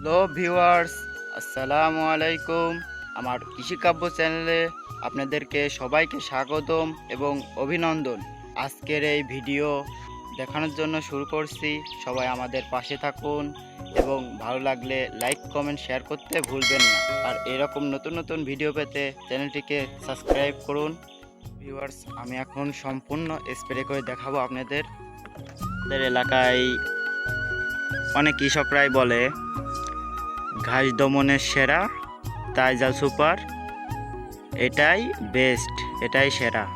Hello viewers, আসসালামু আলাইকুম। আমার কৃষিকাব্য চ্যানেলে আপনাদেরকে সবাইকে স্বাগতম এবং অভিনন্দন। আজকের এই ভিডিও দেখানোর জন্য শুরু করছি। সবাই আমাদের পাশে থাকুন এবং ভালো লাগলে লাইক, কমেন্ট, শেয়ার করতে ভুলবেন না। আর এরকম নতুন নতুন ভিডিও পেতে চ্যানেলটিকে সাবস্ক্রাইব করুন। ভিউয়ার্স, আমি এখন সম্পূর্ণ স্প্রে করে দেখাবো আপনাদের এলাকায় অনেক কৃষকরাই বলে ঘাস দমনের সেরা তাইজাল সুপার, এটাই বেস্ট এটাই সেরা।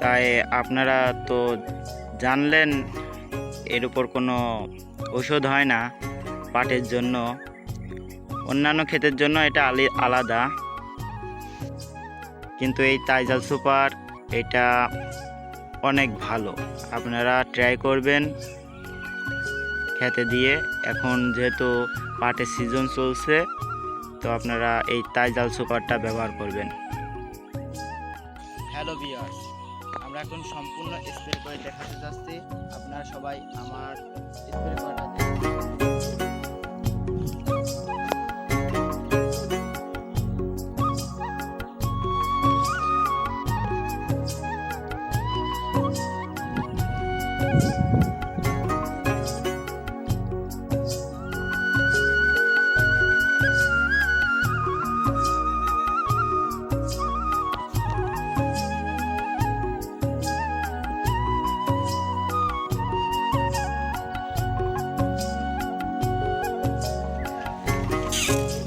তাই আপনারা তো জানলেন, এর উপর কোনো ওষুধ হয় না পাটের জন্য। অন্যান্য ক্ষেতের জন্য এটা আলি, আলাদা। কিন্তু এই তাইজাল সুপার, এটা অনেক ভালো। আপনারা ট্রাই করবেন। খেতে দিয়ে এখন যেহেতু পাটের সিজন চলছে, তো আপনারা এই তাইজাল সুপারটা ব্যবহার করবেন। হ্যালো বিয়ার্স আমরা এখন সম্পূর্ণ স্প্রে করে দেখাতে যাচ্ছি। আপনারা সবাই আমার স্প্রে 嗯。